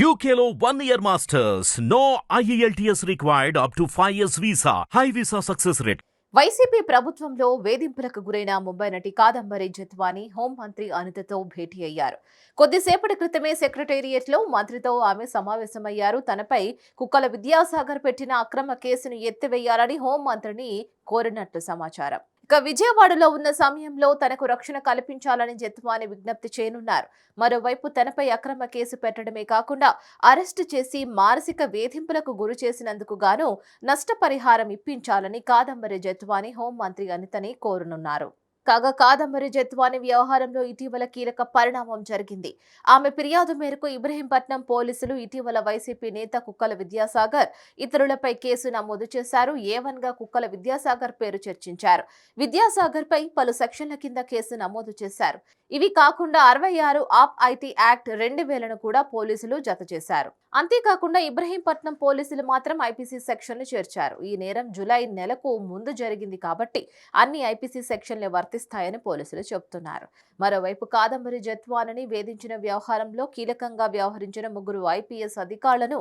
యూకేలో one year masters no IELTS required up to five years visa high visa success rate YCP ప్రభుత్వంలో వేధింపులకు గురైన ముంబై నటి కాదంబరి జత్వాని హోంమంత్రి అనితతో భేటీ అయ్యారు. కొద్దిసేపటి క్రితమే సెక్రటేరియట్లో మంత్రితో ఆమె సమావేశమయ్యారు. తనపై కుక్కల విద్యాసాగర్ పెట్టిన అక్రమ కేసును ఎత్తివేయాలని హోంమంత్రిని కోరినట్లు సమాచారం. ఇక విజయవాడలో ఉన్న సమయంలో తనకు రక్షణ కల్పించాలని జత్వాని విజ్ఞప్తి చేయనున్నారు. మరోవైపు తనపై అక్రమ కేసు పెట్టడమే కాకుండా అరెస్టు చేసి మానసిక వేధింపులకు గురి చేసినందుకు గాను నష్టపరిహారం ఇప్పించాలని కాదంబరి జత్వాని హోంమంత్రి అనితని కోరనున్నారు. కాగా కాదంబరి జత్వాని వ్యవహారంలో ఇటీవల కీలక పరిణామం జరిగింది. ఆమె ఫిర్యాదు మేరకు ఇబ్రహీంపట్నం పోలీసులు ఇటీవల వైసీపీ నేత కుక్కల విద్యాసాగర్ ఇతరులపై కేసు నమోదు చేశారు. ఏవన్గా కుక్కల విద్యాసాగర్ పేరు చర్చించారు. విద్యాసాగర్ పై పలు సెక్షన్ల కింద కేసు నమోదు చేశారు. ఇవి కాకుండా అరవై ఆరు ఆప్ ఐటీ యాక్ట్ రెండు వేలను కూడా పోలీసులు జత చేశారు. అంతేకాకుండా ఇబ్రహీంపట్నం పోలీసులు మాత్రం ఐపీసీ సెక్షన్ చేర్చారు. ఈ నేరం జులై నెలకు ముందు జరిగింది కాబట్టి అన్ని ఐపీసీ సెక్షన్లే వర్తిస్తాయని పోలీసులు చెబుతున్నారు. మరోవైపు కాదంబరి జత్వానని వేధించిన వ్యవహారంలో కీలకంగా వ్యవహరించిన ముగ్గురు ఐపీఎస్ అధికారులను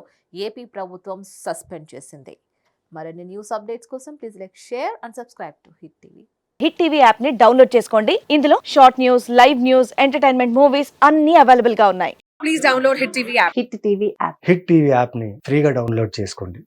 ఏపీ ప్రభుత్వం సస్పెండ్ చేసింది. మరిన్ని న్యూస్ అప్డేట్స్ కోసం please like share and subscribe to Hit TV. Hit TV యాప్ని డౌన్లోడ్ చేసుకోండి. ఇందులో short news live news entertainment movies అన్ని అవైలబుల్గా ఉన్నాయి. please download Hit TV app. Hit TV app. Hit TV యాప్ని ఫ్రీగా డౌన్లోడ్ చేసుకోండి.